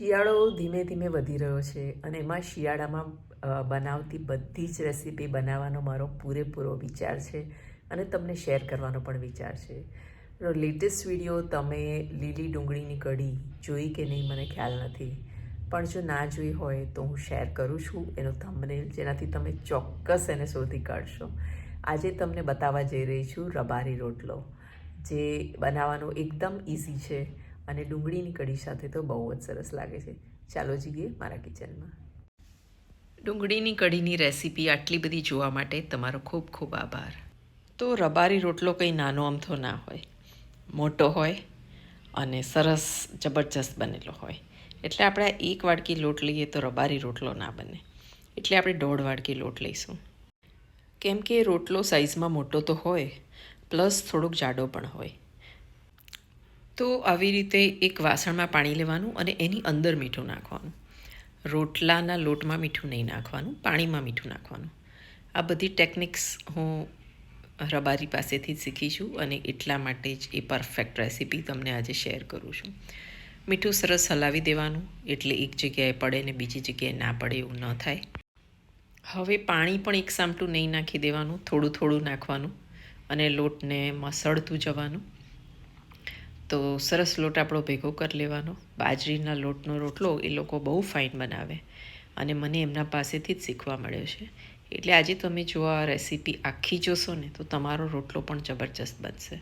શિયાળો ધીમે ધીમે વધી રહ્યો છે અને એમાં શિયાળામાં બનાવતી બધી જ રેસીપી બનાવવાનો મારો પૂરેપૂરો વિચાર છે અને તમને શેર કરવાનો પણ વિચાર છે. લેટેસ્ટ વીડિયો તમે લીલી ડુંગળીની કઢી જોઈ કે નહીં મને ખ્યાલ નથી. પણ જો ના જોઈ હોય તો હું શેર કરું છું એનો થંબનેલ જેનાથી તમે ચોક્કસ એને શોધી કાઢશો. આજે તમને બતાવવા જઈ રહી છું રબારી રોટલો, જે બનાવવાનો એકદમ ઇઝી છે. અને ડુંગળીની કઢી સાથે તો બહુ જ સરસ લાગે છે. ચાલો જઈએ મારા કિચનમાં. ડુંગળીની કઢીની રેસીપી આટલી બધી જોવા માટે તમારો ખૂબ ખૂબ આભાર. તો રબારી રોટલો કંઈ નાનો અમથો ના હોય. મોટો હોય અને સરસ જબરજસ્ત બનેલો હોય. એટલે આપણે એક વાડકી લોટ લઈએ તો રબારી રોટલો ના બને. એટલે આપણે દોઢ વાડકી લોટ લઈશું. કેમ કે રોટલો સાઇઝમાં મોટો તો હોય પ્લસ થોડોક જાડો પણ હોય. તો આવી રીતે એક વાસણમાં પાણી લેવાનું અને એની અંદર મીઠું નાખવાનું. રોટલાના લોટમાં મીઠું નહીં નાખવાનું, પાણીમાં મીઠું નાખવાનું. આ બધી ટેકનિક્સ હું રબારી પાસેથી જ શીખી છું અને એટલા માટે જ એ પરફેક્ટ રેસીપી તમને આજે શેર કરું છું. મીઠું સરસ હલાવી દેવાનું, એટલે એક જગ્યાએ પડે ને બીજી જગ્યાએ ના પડે એવું ન થાય. હવે પાણી પણ એક સામટું નહીં નાખી દેવાનું, થોડું થોડું નાખવાનું અને લોટને મસળતું જવાનું. તો સરસ લોટ આપણો ભેગો કરી લેવાનો. બાજરીના લોટનો રોટલો એ લોકો બહુ ફાઇન બનાવે અને મને એમના પાસેથી જ શીખવા મળ્યો છે. એટલે આજે તમે જો આ રેસીપી આખી જોશો ને, તો તમારો રોટલો પણ જબરજસ્ત બનશે.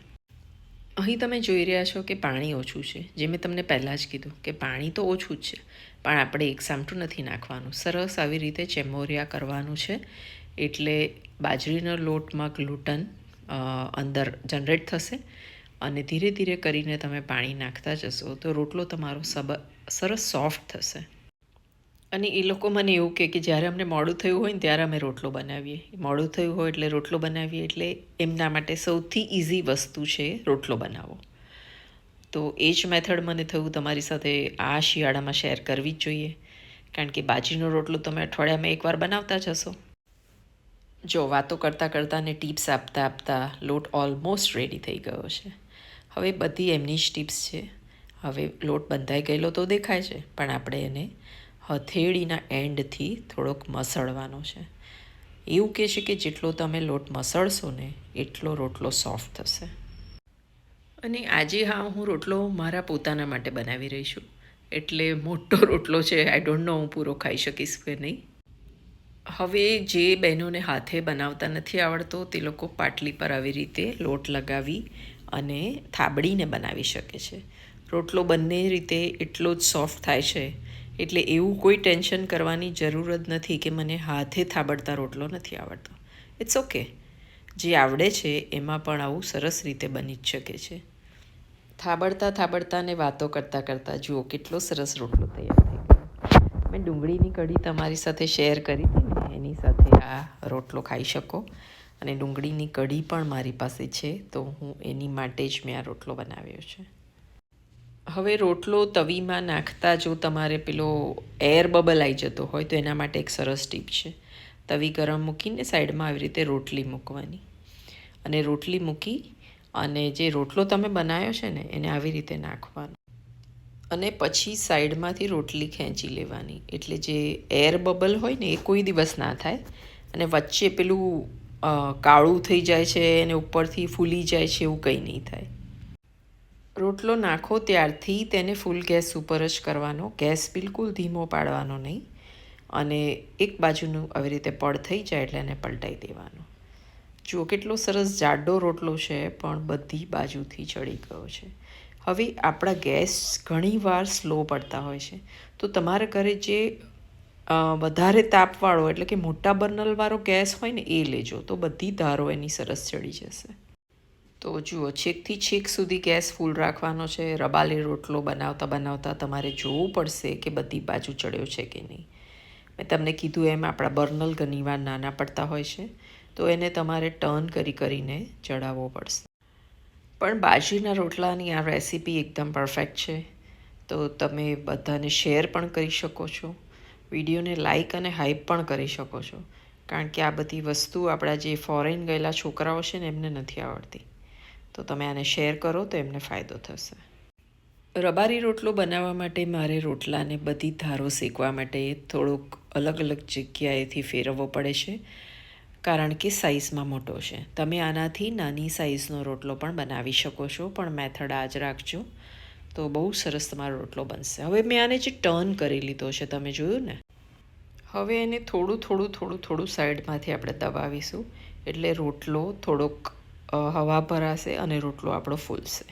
અહીં તમે જોઈ રહ્યા છો કે પાણી ઓછું છે. જે મેં તમને પહેલાં જ કીધું કે પાણી તો ઓછું જ છે, પણ આપણે એક સામટું નથી નાખવાનું. સરસ આવી રીતે ચેમોરિયા કરવાનું છે. એટલે બાજરીના લોટમાં ગ્લુટન અંદર જનરેટ થશે. અને ધીરે ધીરે કરીને તમે પાણી નાખતા જશો, તો રોટલો તમારો સબ, સરસ સોફ્ટ થશે. અને એ લોકો મને એવું કહે કે જ્યારે અમને મોડું થયું હોય ને ત્યારે અમે રોટલો બનાવીએ. મોડું થયું હોય એટલે રોટલો બનાવીએ, એટલે એમના માટે સૌથી ઇઝી વસ્તુ છે રોટલો બનાવો તો એ જ મેથડ મને થયું તમારી સાથે આ શિયાળામાં શેર કરવી જ જોઈએ. કારણ કે બાજરીનો રોટલો તમે અઠવાડિયામાં એકવાર બનાવતા જ હશો જો વાતો કરતાં કરતાં ને ટિપ્સ આપતા આપતા લોટ ઓલમોસ્ટ રેડી થઈ ગયો છે. હવે બધી એમની જ ટિપ્સ છે. હવે લોટ બંધાઈ ગયેલો તો દેખાય છે, પણ આપણે એને હથેળીના એન્ડથી થોડોક મસળવાનો છે. એવું કહે છે કે જેટલો તમે લોટ મસળશો ને, એટલો રોટલો સોફ્ટ થશે. અને આજે હા, હું રોટલો મારા પોતાના માટે બનાવી રહી છું. એટલે મોટો રોટલો છે આઈ ડોન્ટ નો હું પૂરો ખાઈ શકીશ કે નહીં. હવે જે બહેનોને હાથે બનાવતા નથી આવડતો, તે લોકો પાટલી પર આવી રીતે લોટ લગાવી અને થાબડીને બનાવી શકે છે. રોટલો બંને રીતે એટલો જ સોફ્ટ થાય છે. એટલે એવું કોઈ ટેન્શન કરવાની જરૂર જ નથી કે મને હાથે થાબડતા રોટલો નથી આવડતો. ઇટ્સ ઓકે જે આવડે છે એમાં પણ આવું સરસ રીતે બની જ શકે છે. થાબડતા થાબડતા ને વાતો કરતાં કરતાં જુઓ કેટલો સરસ રોટલો તૈયાર થઈ ગયો. મેં ડુંગળીની કઢી તમારી સાથે શેર કરી હતી ને, એની સાથે આ રોટલો ખાઈ શકો. અને ડુંગળીની કઢી પણ મારી પાસે છે, તો હું એની માટે જ મેં આ રોટલો બનાવ્યો છે. હવે રોટલો તવીમાં નાખતા જો તમારે પેલો એર બબલ આવી જતો હોય, તો એના માટે એક સરસ ટીપ છે. તવી ગરમ મૂકીને સાઈડમાં આવી રીતે રોટલી મૂકવાની. અને રોટલી મૂકી અને જે રોટલો તમે બનાવ્યો છે ને, એને આવી રીતે નાખવાનો. અને પછી સાઈડમાંથી રોટલી ખેંચી લેવાની. એટલે જે એર બબલ હોય ને, એ કોઈ દિવસ ના થાય. અને વચ્ચે પેલું કાળું થઈ જાય છે અને ઉપરથી ફૂલી જાય છે, એવું કંઈ નહીં થાય. રોટલો નાખો ત્યારથી તેને ફૂલ ગેસ ઉપર જ કરવાનો. ગેસ બિલકુલ ધીમો પાડવાનો નહીં. અને એક બાજુનું આવી રીતે પડ થઈ જાય એટલે એને પલટાઈ દેવાનો. જુઓ કેટલો સરસ જાડો રોટલો છે, પણ બધી બાજુથી ચડી ગયો છે. હવે આપણા ગેસ ઘણીવાર સ્લો પડતા હોય છે. તો તમારા ઘરે જે વધારે તાપવાળો એટલે કે મોટા બર્નલવાળો ગેસ હોય ને એ લેજો. તો બધી ધારો એની સરસ ચડી જશે. તો જુઓ, છેકથી છેક સુધી ગેસ ફૂલ રાખવાનો છે. રબાલી રોટલો બનાવતા બનાવતા તમારે જોવું પડશે કે બધી બાજુ ચડ્યો છે કે નહીં. મેં તમને કીધું એમ આપણા બર્નલ ઘણીવાર નાના પડતા હોય છે. તો એને તમારે ટર્ન કરી કરીને ચડાવવો પડશે. પણ બાજરીના રોટલાની આ રેસીપી એકદમ પરફેક્ટ છે. તો તમે બધાને શેર પણ કરી શકો છો. વિડીયોને લાઇક અને હાઇપ પણ કરી શકો છો. કારણ કે આ બધી વસ્તુ આપણા જે ફોરેન ગયેલા છોકરાઓ છે ને, એમને નથી આવડતી. તો તમે આને શેર કરો તો એમને ફાયદો થશે. રબારી રોટલો બનાવવા માટે મારે રોટલાને બધી ધારો શેકવા માટે થોડોક અલગ અલગ જગ્યાએથી ફેરવવો પડે છે. કારણ કે સાઇઝમાં મોટો છે. તમે આનાથી નાની સાઇઝનો રોટલો પણ બનાવી શકો છો, પણ મેથડ આ જ રાખજો. તો બહુ સરસ તમારો રોટલો બનશે. હવે મેં આને જે ટર્ન કરી લીધો છે, તમે જોયું ને? હવે એને થોડું થોડું થોડું થોડું સાઈડમાંથી આપણે દબાવીશું. એટલે રોટલો થોડોક હવા ભરાશે અને રોટલો આપણો ફૂલશે.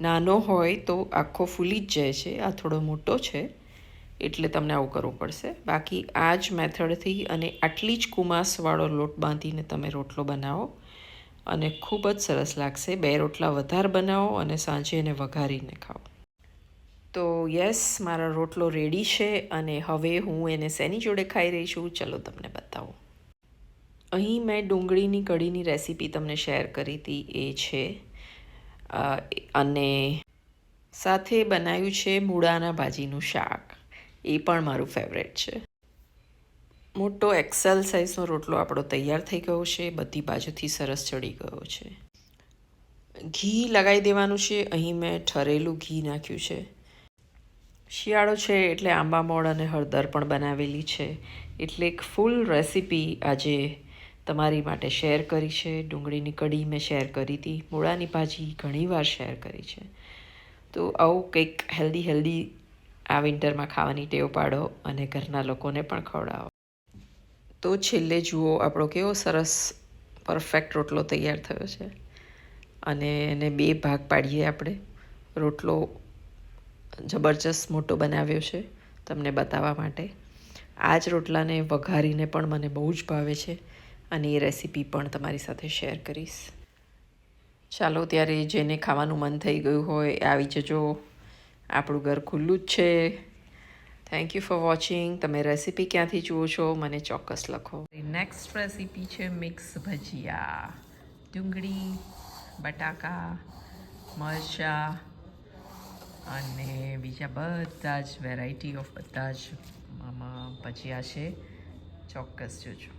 નાનો હોય તો આખો ફૂલી જ જાય છે. આ થોડો મોટો છે, એટલે તમને આવું કરવું પડશે. બાકી આ જ મેથડથી અને આટલી જ કુમાસવાળો લોટ બાંધીને તમે રોટલો બનાવો. અને ખૂબ જ સરસ લાગશે. બે રોટલા વધારે બનાવો અને સાંજે એને વઘારીને ખાઓ. તો યસ, મારો રોટલો રેડી છે અને હવે હું એને શેની જોડે ખાઈ રહી છું ચલો તમને બતાવું. અહીં મેં ડુંગળીની કઢીની રેસીપી તમને શેર કરી હતી, એ છે અને સાથે બનાવ્યું છે મૂળાના ભાજીનું શાક. એ પણ મારું ફેવરેટ છે. મોટો એક્સેલ સાઇઝનો રોટલો આપણો તૈયાર થઈ ગયો છે, બધી બાજુથી સરસ ચડી ગયો છે. ઘી લગાવી દેવાનું છે, અહીં મેં ઠરેલું ઘી નાખ્યું છે. શિયાળો છે એટલે આંબા મોળ અને હળદર પણ બનાવેલી છે. એટલે એક ફૂલ રેસીપી આજે તમારી માટે શેર કરી છે. ડુંગળીની કઢી મેં શેર કરી હતી, મૂળાની ભાજી ઘણીવાર શેર કરી છે. તો આવું કંઈક હેલ્ધી હેલ્ધી આ વિન્ટરમાં ખાવાની ટેવ પાડો અને ઘરના લોકોને પણ ખવડાવો. તો છેલ્લે જુઓ આપણો કેવો સરસ પરફેક્ટ રોટલો તૈયાર થયો છે. અને એને બે ભાગ પાડીએ આપણે. રોટલો જબરજસ્ત મોટો બનાવ્યો છે તમને બતાવવા માટે. આ જ રોટલાને વઘારીને પણ મને બહુ જ ભાવે છે અને એ રેસીપી પણ તમારી સાથે શેર કરીશ. ચાલો ત્યારે જેને ખાવાનું મન થઈ ગયું હોય આવી જજો. આપણું ઘર ખુલ્લું જ છે. થેન્ક યુ ફોર વોચિંગ તમે રેસીપી ક્યાંથી જુઓ છો મને ચોક્કસ લખો નેક્સ્ટ રેસીપી છે મિક્સ ભજીયા ડુંગળી બટાકા મરચાં અને બીજા બધા જ વેરાયટી ઓફ બધા જ આમાં ભજીયા છે ચોક્કસ જોજો